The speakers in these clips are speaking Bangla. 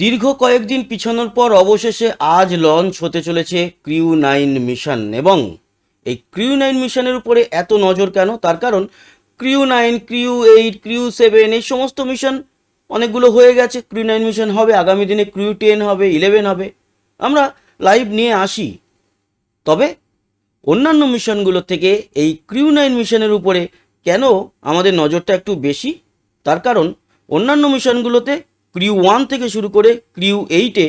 দীর্ঘ কয়েকদিন পিছানোর পর অবশেষে আজ লঞ্চ হতে চলেছে ক্রিউ নাইন মিশন। এবং এই ক্রিউ নাইন মিশনের উপরে এত নজর কেন? তার কারণ crew nine, crew eight, crew seven, এই সমস্ত মিশন অনেকগুলো হয়ে গেছে। ক্রিউ নাইন মিশন হবে, আগামী দিনে ক্রিউ টেন হবে, ইলেভেন হবে। আমরা লাইভ নিয়ে আসি। তবে অন্যান্য মিশনগুলো থেকে এই ক্রিউ নাইন মিশনের উপরে কেন আমাদের নজরটা একটু বেশি? তার কারণ অন্যান্য মিশনগুলোতে ক্রিউ ওয়ান থেকে শুরু করে ক্রিউ এইটে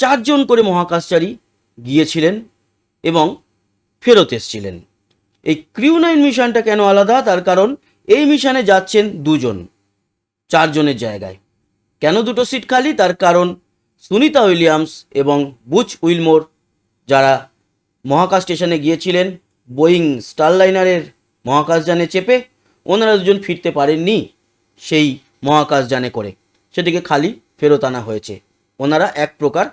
চারজন করে মহাকাশচারী গিয়েছিলেন এবং ফেরত এসছিলেন। এই ক্রিউ নাইন মিশনটা কেন আলাদা? তার কারণ এই মিশনে যাচ্ছেন দুজন, চারজনের জায়গায়। কেন দুটো সিট খালি? তার কারণ সুনিতা উইলিয়ামস এবং বুচ উইলমোর, যারা মহাকাশ স্টেশনে গিয়েছিলেন, বোয়িং স্টারলাইনারের মহাকাশযানে চেপে, ওনারা দুজন ফিরতে পারেননি সেই মহাকাশযানে করে। সেটিকে খালি ফেরত আনা হয়েছে। ওনারা এক প্রকার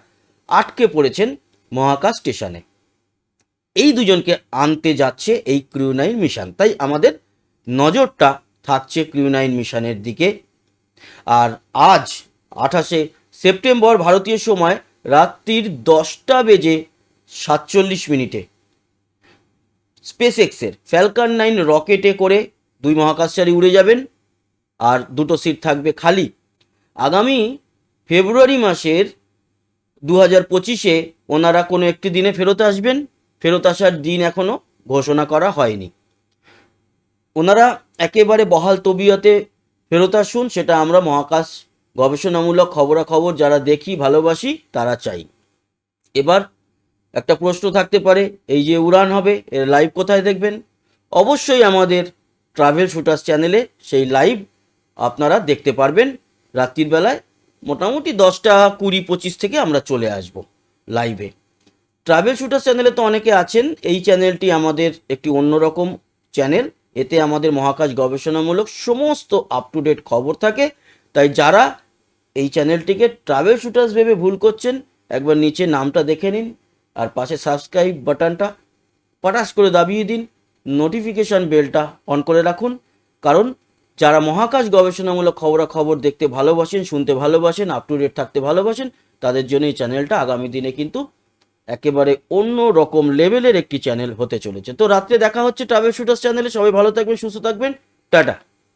আটকে পড়েছেন মহাকাশ স্টেশনে। এই দুজনকে আনতে যাচ্ছে এই ক্রিউনাইন মিশন। তাই আমাদের নজরটা থাকছে ক্রিউনাইন মিশনের দিকে। আর আজ আঠাশে সেপ্টেম্বর ভারতীয় সময় রাত্রির দশটা বেজে সাতচল্লিশ মিনিটে স্পেস এক্সের ফ্যালকন নাইন রকেটে করে দুই মহাকাশচারী উড়ে যাবেন। আর দুটো সিট থাকবে খালি। আগামী ফেব্রুয়ারি মাসের দু হাজার পঁচিশে ওনারা কোনো একটি দিনে ফেরত আসবেন। ফেরত আসার দিন এখনও ঘোষণা করা হয়নি। ওনারা একেবারে বহাল তবিয়তে ফেরত আসুন, সেটা আমরা মহাকাশ গবেষণামূলক খবরাখবর যারা দেখি, ভালোবাসি, তারা চাই। এবার একটা প্রশ্ন থাকতে পারে, এই যে উড়ান হবে, এর লাইভ কোথায় দেখবেন? অবশ্যই আমাদের ট্রাভেল শুটার্স চ্যানেলে সেই লাইভ আপনারা দেখতে পারবেন। রাত্রির বেলায় মোটামুটি দশটা কুড়ি পঁচিশ থেকে আমরা চলে আসব লাইভে ট্রাভেল শুটার চ্যানেলে তো অনেকে আছেন, এই চ্যানেলটি আমাদের একটি অন্যরকম চ্যানেল এতে আমাদের মহাকাশ গবেষণামূলক সমস্ত আপ টু ডেট খবর থাকে। তাই যারা এই চ্যানেলটিকে ট্রাভেল শুটার্স ভেবে ভুল করছেন, একবার নিচে নামটা দেখে নিন, আর পাশে সাবস্ক্রাইব বাটনটা পটাশ করে দাবিয়ে দিন নোটিফিকেশন বেলটা অন করে রাখুন, কারণ যারা মহাকাশ গবেষণামূলক খবরাখবর দেখতে ভালোবাসেন, শুনতে ভালোবাসেন আপ টু ডেট থাকতে ভালোবাসেন, তাদের জন্য এই চ্যানেলটা আগামী দিনে কিন্তু একেবারে অন্য রকম লেভেলের একটি চ্যানেল হতে চলেছে। তো রাত্রে দেখা হচ্ছে ট্রাভেল শুটার্স চ্যানেলে সবাই ভালো থাকবেন, সুস্থ থাকবেন। টাটা।